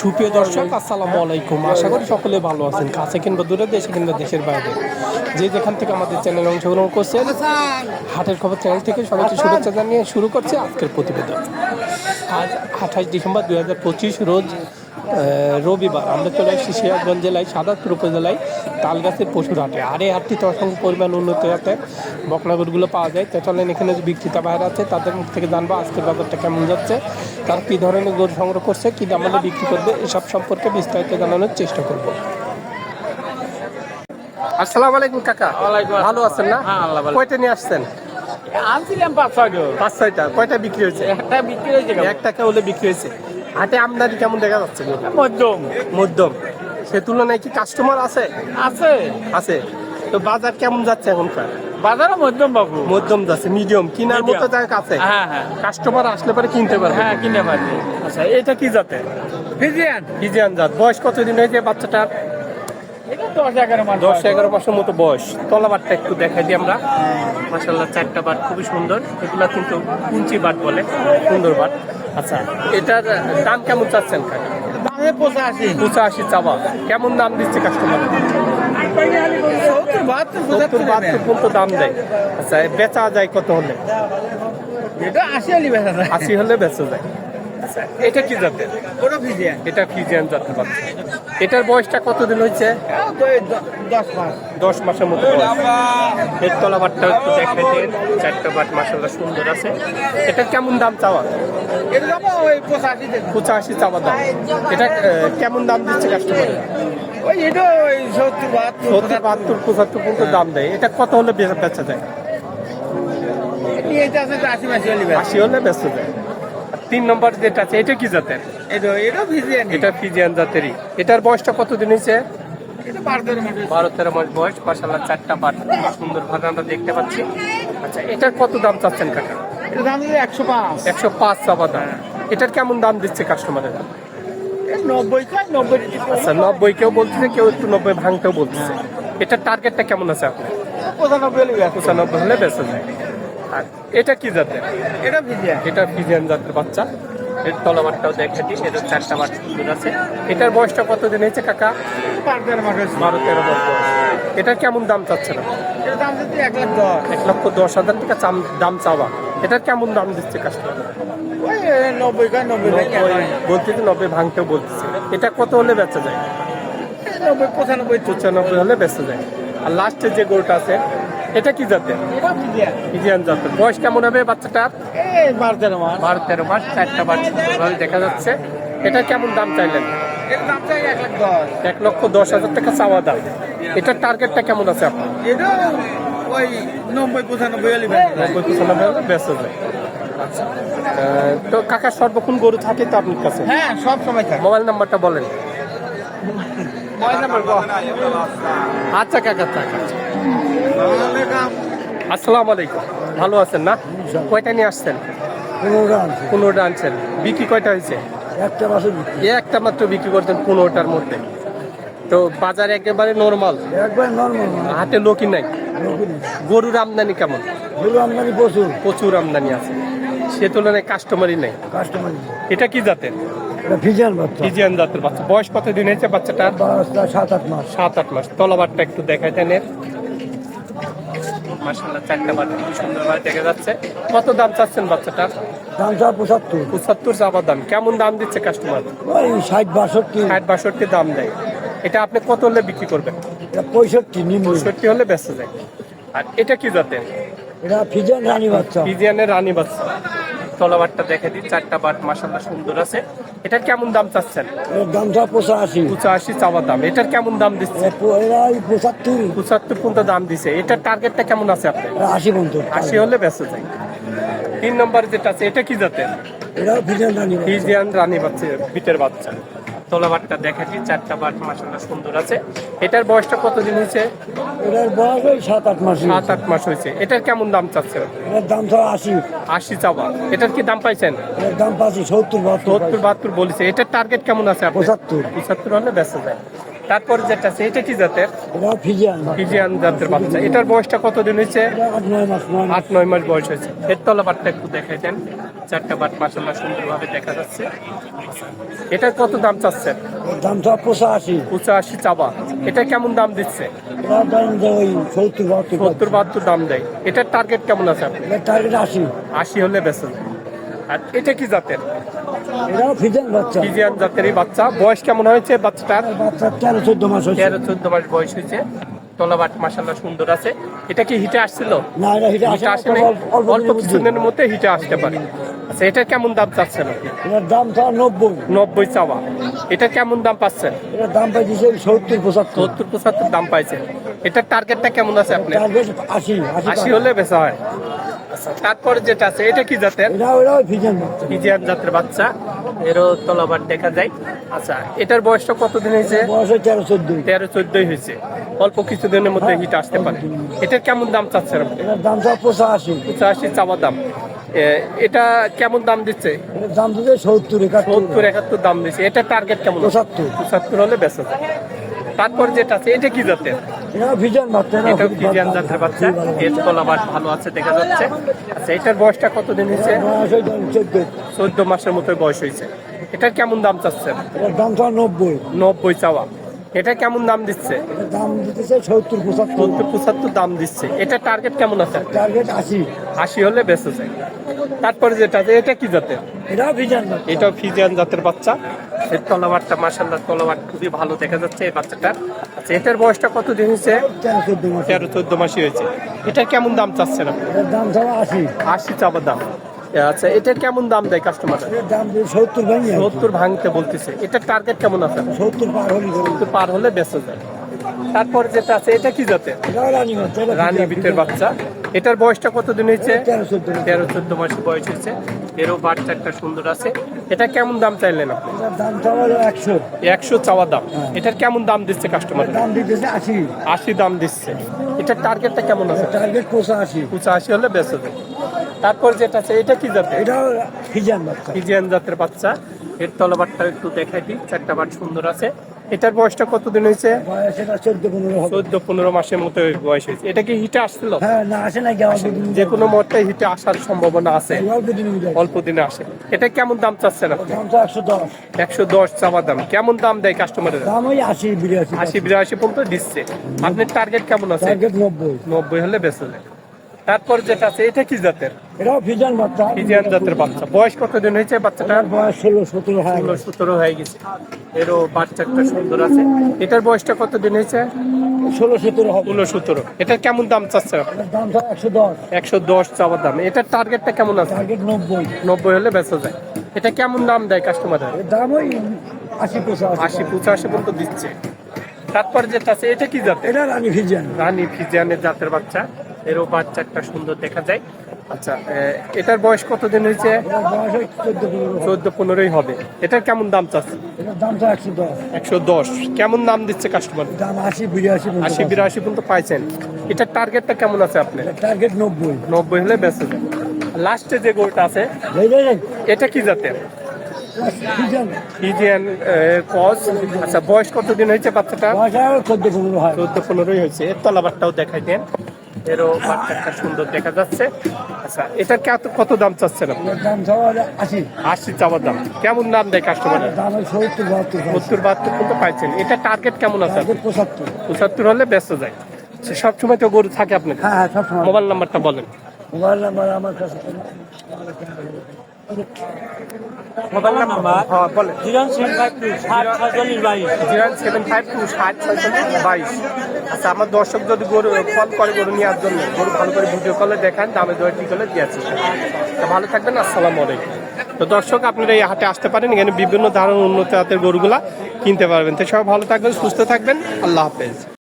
সুপ্রিয় দর্শক, আসসালামু আলাইকুম। আশা করি সকলে ভালো আছেন, কাছে কিংবা দূরে, দেশে কিংবা দেশের বাইরে। যে যেখান থেকে আমাদের চ্যানেলে অংশগ্রহণ করছেন, হাটের খবর চ্যানেল থেকে সবাইকে শুভেচ্ছা জানিয়ে শুরু করছে আজকের প্রতিবেদন। আজ আঠাশ ডিসেম্বর দু হাজার পঁচিশ রোজ রবিবার আমরা চলে আসছি সিরাজগঞ্জ জেলায় সাদাতপুর উপজেলায় তালগাছের পশুর হাটে আর এই হাটটিতে অসংখ্য পরিমাণ উন্নত হাটে বকনাগরগুলো পাওয়া যায়। তো চলেন এখানে যে বিক্রেতা বাইরে আছে তাদের মুখ থেকে জানব আজকের বাজারটা কেমন যাচ্ছে তারা কী ধরনের গরু সংগ্রহ করছে কী দামে বিক্রি করবে এসব সম্পর্কে বিস্তারিত জানানোর চেষ্টা করব। আসসালামু আলাইকুম কাকা। ভালো আছেন না? হ্যাঁ, কয়টা নিয়ে আসছেন? আনছিলাম পাঁচ ছয় পাঁচ ছয়টা। কয়টা বিক্রি হয়েছে? একটা বিক্রি হয়েছে কেমন? এক টাকা হলে বিক্রি হয়েছে। হাটে আমদানি কেমন দেখা যাচ্ছে? মধ্যম। মধ্যম। সে তুলনায় কি কাস্টমার আছে? আছে। আছে। তো বাজার কেমন যাচ্ছে এখনকার? বাজারও মধ্যম বাবু। মধ্যম যাচ্ছে মিডিয়াম কিনার। মতো হ্যাঁ হ্যাঁ। কাস্টমার আসলে পরে কিনতে পারবে। হ্যাঁ কিনে পারবে। আচ্ছা এটা কি জাতে ফিজিয়ান। ফিজিয়ান জাত। বয়স কতদিন হয়েছে বাচ্চাটার? দশ এগারো মাস মাসের মতো বয়স। তলাবারটা একটু দেখাই দিই আমরা। মাসাল্লাহ চারটা বাট খুবই সুন্দর। এগুলা কিন্তু কুঞ্চি বাট বলে সুন্দর বাট। আচ্ছা এটার দাম কেমন চাচ্ছেন কাকা? দামে পঁচাশি। পঁচাশি চাবা কেমন দাম দিচ্ছে কাস্টমার সত্তর বাহাত্তর সত্তর বাহাত্তর পর্যন্ত দাম দেয়। আচ্ছা বেচা যায় কত হলে? এটা আশি আলি বেচা যায়। আশি হলে বেচা যায়। আচ্ছা এটা কি জাতের? ফিজিয়ান। এটা ফিজিয়ান জাতের বাচ্চা। এটার বয়সটা কতদিন হয়েছে? দশ মাস দশ মাসের মতো বয়স। এর তলাবারটা একটু দেখে দিন চারটা বাট মাসাল্লাহ সুন্দর আছে। এটা কেমন দাম চাওয়া? পঁচাশি চাওয়া দাম। এটা কেমন দাম দিচ্ছে কাস্টমার সত্তর বাহাত্তর পঁচাত্তর পর্যন্ত দাম দেয়। এটা কত হলে বেচা যায়? আশি হলে বেচা যায়। তিন নম্বর যেটা আছে এটা কি জাতের? এটা এটা ফিজিয়ান। এটা ফিজিয়ান জাতেরই। এটার বয়সটা কতদিন হয়েছে? বারো তেরো মাস বয়স মাসাল্লাহ চারটা পাট। সুন্দর ভাবে আমরা দেখতে পাচ্ছি। আচ্ছা এটার কত দাম চাচ্ছেন কাকা? দাম একশো পাঁচ। একশো পাঁচ চাপা দাম। এটার কেমন দাম দিচ্ছে কাস্টমারেরা আচ্ছা নব্বই কেউ বলতেছে কেউ একটু নব্বই ভাঙতেও বলতেছে। এটার টার্গেটটা কেমন আছে আপনার? পঁচানব্বই হলে পঁচানব্বই হলে বেঁচে যায়। আর এটা কি জাতের? এটা ফিজিয়ান এটা ফিজিয়ান জাতের বাচ্চা। এর তলাবারটাও দেখে দিই এটার চারটা বাট সুন্দর আছে। এটার বয়সটা কতদিন হয়েছে কাকা? বারো তেরো বছর। বারো এটার কেমন দাম চাচ্ছে না এক লক্ষ দশ হাজার টাকা দাম চাওয়া। এটার কেমন দাম দিচ্ছে কাস্টমার। বলতেছে নব্বই ভাঙতেও বলতেছে। এটা কত হলে বেচা যায়? নব্বই পঁচানব্বই পঁচানব্বই হলে বেচা যায়। আর লাস্টে যে গরুটা আছে এটা কি জাতের? ইন্ডিয়ান। জাতের। বয়স কেমন হবে বাচ্চাটার বারো তেরো মাস। বারো তেরো মাস চারটা বাচ্চা দেখা যাচ্ছে। এটা কেমন দাম চাইলেন? এক লক্ষ দশ। হাজার টাকা চাওয়া দাম। এটার টার্গেটটা কেমন আছে আপনার? ওই নব্বই পঁচানব্বই। নব্বই পঁচানব্বই হলে যায়। আচ্ছা। তো কাকার সর্বক্ষণ গরু থাকে তো আপনার কাছে? হ্যাঁ সব সময় থাকে। মোবাইল নাম্বারটা বলেন। মোবাইল নাম্বার আচ্ছা কাকা থাকা আসসালামু আলাইকুম। ভালো আছেন না? কয়টা নিয়ে আসছেন? পনেরোটা আনছেন। বিক্রি কয়টা হয়েছে? একটা মাসে একটা মাত্র বিক্রি করতেন পনেরোটার মধ্যে। তো বাজার একেবারে নর্মাল। হাটে লোকই নাই। গরুর আমদানি কেমন? গরু আমদানি প্রচুর। প্রচুর আমদানি আছে। সে তুলনায় কাস্টমারই নেই। এটা কি জাতের? ফিজিয়ান বাচ্চা। ফিজিয়ান জাতের বাচ্চা। বয়স কত দিন হয়েছে বাচ্চাটা সাত আট মাস। সাত আট মাস। তলাবারটা একটু দেখাই দেন এর। মাসাল্লাহ চারটা বার খুব সুন্দরভাবে দেখা যাচ্ছে। কত দাম চাচ্ছেন বাচ্চাটা? দাম চার পঁচাত্তর। পঁচাত্তর চাবার দাম। কেমন দাম দিচ্ছে কাস্টমার ওই ষাট বাষট্টি। ষাট বাষট্টি দাম দেয়। এটা আপনি কত হলে বিক্রি করবেন? পঁয়ষট্টি পঁয়ষট্টি হলে বেঁচে যায়। আর এটা কি জাতের? এটা ফিজিয়ান রানী বাচ্চা। ফিজিয়ানের রানী বাচ্চা। তলাবারটা দেখে দিই চারটা বাট মাসাল্লাহ সুন্দর আছে। এটার কেমন দাম চাচ্ছেন? দামটা দাম পঁচাশি। পঁচাশি চাওয়া দাম। এটার কেমন দাম দিচ্ছে? পঁচাত্তর। পঁচাত্তর পর্যন্ত দাম দিছে। এটার টার্গেটটা কেমন আছে আপনার? আশি পর্যন্ত। আশি হলে ব্যস্ত যাই তিন নম্বর যেটা আছে এটা কি জাতের? বাচ্চা। ফিজিয়ান রানী বাচ্চা বিটের বাচ্চা। তলাবারটা দেখাচ্ছি চারটা বাট মাসাল্লাহ সুন্দর আছে। এটার বয়সটা কতদিন হয়েছে? এটার বয়স ওই সাত আট মাস সাত আট মাস হয়েছে। এটার কেমন দাম চাচ্ছেন? এটার দাম তো আশি। আশি চাওয়া। এটার কি দাম পাইছেন? এটার দাম পাচ্ছি সত্তর বাহাত্তর। সত্তর বাহাত্তর বলেছে। এটার টার্গেট কেমন আছে পঁচাত্তর। পঁচাত্তর হলে বেঁচে যায়। তারপর যেটা আছে এটা কি জাতের? ফিজিয়ান জাতের বাচ্চা। এটার বয়সটা কতদিন হয়েছে? আট নয় মাস বয়স। হয়েছে। এর তলা বাটটা একটু দেখাই দেন। চারটা বাট মাসাল্লাহ সুন্দরভাবে দেখা যাচ্ছে। এটার কত দাম চাচ্ছেন এর দাম তো পঁচাশি। পঁচাশি চাবা এটা কেমন দাম দিচ্ছে? সত্তর বাহাত্তর। দাম দেয়। এটার টার্গেট কেমন আছে আপনি টার্গেট আশি। আশি হলে বেঁচে আর এটা কি জাতের? এটাও ফিজিয়ান বাচ্চা। ফিজিয়ান জাতেরই বাচ্চা। বয়স কেমন হয়েছে বাচ্চাটার? বাচ্চা তেরো চোদ্দ মাস হয়েছে। তেরো চোদ্দ মাস বয়স হয়েছে। তলাবাট মাসাল্লাহ সুন্দর আছে। এটা কি হিটে আসছিল? না এটা হিটে হিটে আসে নাই? অল্প অল্প দিনের মধ্যে। কিছুদিনের মধ্যে হিটে আসতে পারে। আচ্ছা এটা কেমন দাম চাচ্ছেন আপনি? এটার দাম তো নব্বই। নব্বই চাওয়া। এটা কেমন দাম পাচ্ছেন? এটার দাম পাইছে সত্তর পঁচাত্তর। সত্তর পঁচাত্তর দাম পাইছেন। এটার টার্গেটটা কেমন আছে আপনার? টার্গেট আশি আশি আশি হলে বেচা হয়। আচ্ছা তারপরে যেটা আছে এটা কি জাতের? ফিজিয়ান জাতের বাচ্চা। এরও তলাবার দেখা যায়। আচ্ছা এটার বয়সটা কতদিন হয়েছে? তেরো চোদ্দ তেরো চোদ্দই হয়েছে। অল্প কিছুদিনের মধ্যে হিট আসতে পারে। এটার কেমন দাম চাচ্ছেন আপনি? দাম পঁচাশি। পঁচাশি চাওয়া দাম। এটা কেমন দাম দিচ্ছে? দাম দিতে সত্তর সত্তর একাত্তর দাম দিচ্ছে। এটা টার্গেট কেমন? পঁচাত্তর। পঁচাত্তর হলে বেঁচে যায়। তারপর যেটা আছে এটা কি জাতের? এটা ফিজিয়ান বাচ্চা এটা ফিজিয়ান জাতের বাচ্চা। এর তলাবার ভালো আছে দেখা যাচ্ছে। আচ্ছা এটার বয়সটা কতদিন হয়েছে? বয়স চোদ্দ। মাসের মতো বয়স হয়েছে। এটার কেমন দাম চাচ্ছে দাম নব্বই। নব্বই চাওয়া। এটা কেমন দাম দিচ্ছে? দাম দিতেছে সত্তর পঁচাত্তর। সত্তর পঁচাত্তর দাম দিচ্ছে। এটা টার্গেট কেমন আছে? টার্গেট আশি। আশি হলে বেঁচে যায়। তারপরে যেটা আছে এটা কি জাতের? এটা ফিজিয়ান এটাও ফিজিয়ান জাতের বাচ্চা। এর তলাবারটা মাসাল্লাহ তলাবার খুবই ভালো দেখা যাচ্ছে এই বাচ্চাটার। আচ্ছা এটার বয়সটা কত দিন হয়েছে? তেরো চোদ্দ মাসই হয়েছে। এটা কেমন দাম চাচ্ছেন দাম ছাড়া আশি। আশি চাবার দাম। আচ্ছা এটার কেমন দাম দেয় কাস্টমার দাম সত্তর ভাঙি সত্তর ভাঙতে বলতেছে। এটার টার্গেট কেমন আছে? সত্তর পার হলি সত্তর পার হলে বেঁচে যায় তারপর যেটা আছে এটা কি জাতে রানী বিটের বাচ্চা। এটার বয়সটা কতদিন হয়েছে? তেরো চোদ্দ মাস। বয়স হয়েছে। এরও বাচ্চা একটা সুন্দর আছে। এটা কেমন দাম চাইলেন আপনি? একশো। একশো চাওয়া দাম। এটার কেমন দাম দিচ্ছে কাস্টমার দাম দিতেছে আশি। আশি দাম দিচ্ছে। এটার টার্গেটটা কেমন আছে? টার্গেট পঁচাশি। পঁচাশি হলে বেঁচে যায় তারপর যেটা আছে এটা কি জাতে এটাও ফিজিয়ান বাচ্চা ফিজিয়ান জাতের বাচ্চা। এর তলবারটা একটু দেখাই দিই চারটা বাট সুন্দর আছে। এটার বয়সটা কতদিন হয়েছে? এটা চোদ্দ পনেরো মাসের মতো বয়স হয়েছে। এটা কি হিটে আসছিল? যে কোনো মুহূর্তে হিটে আসার সম্ভাবনা আছে। অল্প দিন আসে। এটা কেমন দাম চাচ্ছেন আপনি? দাম তো একশো দশ। চাওয়া দাম। কেমন দাম দেয় কাস্টমারের আশি বিরাশি পর্যন্ত দিচ্ছে। আপনার টার্গেট কেমন আছে? নব্বই হলে বেঁচে যায়। তারপর যেটা আছে এটা কি জাতের? এটাও ফিজিয়ান বাচ্চা। ফিজিয়ান জাতের বাচ্চা। বয়স কতদিন হয়েছে বাচ্চাটার? বয়স ষোলো সতেরো ষোলো সতেরো হয়ে গেছে। এরও বাচ্চা একটা সুন্দর আছে। এটার বয়সটা কতদিন হয়েছে? ষোলো সতেরো ষোলো সতেরো। এটার কেমন দাম চাচ্ছে? দাম একশো দশ। একশো দশ চাওয়ার দাম। এটার টার্গেটটা কেমন আছে? টার্গেট নব্বই। নব্বই হলে বেঁচে যায়। এটা কেমন দাম দেয় কাস্টমারের দাম ওই আশি পঁচাশি। আশি পঁচাশি পর্যন্ত দিচ্ছে। তারপর যেটা আছে এটা কি জাতের? এটা রানী ফিজিয়ান। রানী ফিজিয়ানের জাতের বাচ্চা। এরও বাচ্চা একটা সুন্দর দেখা যায়। আচ্ছা এটার বয়স কতদিন হয়েছে? চোদ্দ পনেরোই হবে। এটার কেমন দাম চাচ্ছে একশো দশ। একশো দশ। কেমন দাম দিচ্ছে কাস্টমার দাম আশি বিরাশি আশি বিরাশি পর্যন্ত পাইছেন। এটার টার্গেটটা কেমন আছে আপনার? টার্গেট নব্বই। নব্বই হলে বেঁচে যায় লাস্টে যে গরুটা আছে এটা কি জাতের? ফিজিয়ান। Friesian cross. আচ্ছা বয়স কতদিন হয়েছে বাচ্চাটা চোদ্দ পনেরো হয়। চোদ্দ পনেরোই হয়েছে। এর তলাবারটাও দেখাই দেন। এরও বাচ্চা সুন্দর দেখা যাচ্ছে। আচ্ছা এটার কত- কত দাম চাচ্ছেন আপনি? দাম আশি। আশি চাওয়ার দাম। কেমন দাম দেয় কাস্টমার দাম সত্তর বাহাত্তর। পর্যন্ত পাইছেন। এটা টার্গেট কেমন আছে পঁচাত্তর। পঁচাত্তর হলে ব্যস্ত যায়। সবসময় তো গরু থাকে আপনার হ্যাঁ হ্যাঁ মোবাইল নাম্বারটা বলেন। মোবাইল নাম্বার আমার কাছে সেভেন ফাইভ টু ষাট সেভেন বাইশ। আচ্ছা আমার দর্শক যদি গরু কল করে গরু নেওয়ার জন্য, গরু ভালো করে ভিডিও কলে দেখান, দামে দরে ঠিক হলে দিয়েছি ভালো থাকবেন, আসসালামু আলাইকুম। তো দর্শক, আপনারা এই হাটে আসতে পারেন, এখানে বিভিন্ন ধরনের উন্নত জাতের গরুগুলা কিনতে পারবেন। তো সবাই ভালো থাকবেন, সুস্থ থাকবেন, আল্লাহ হাফেজ।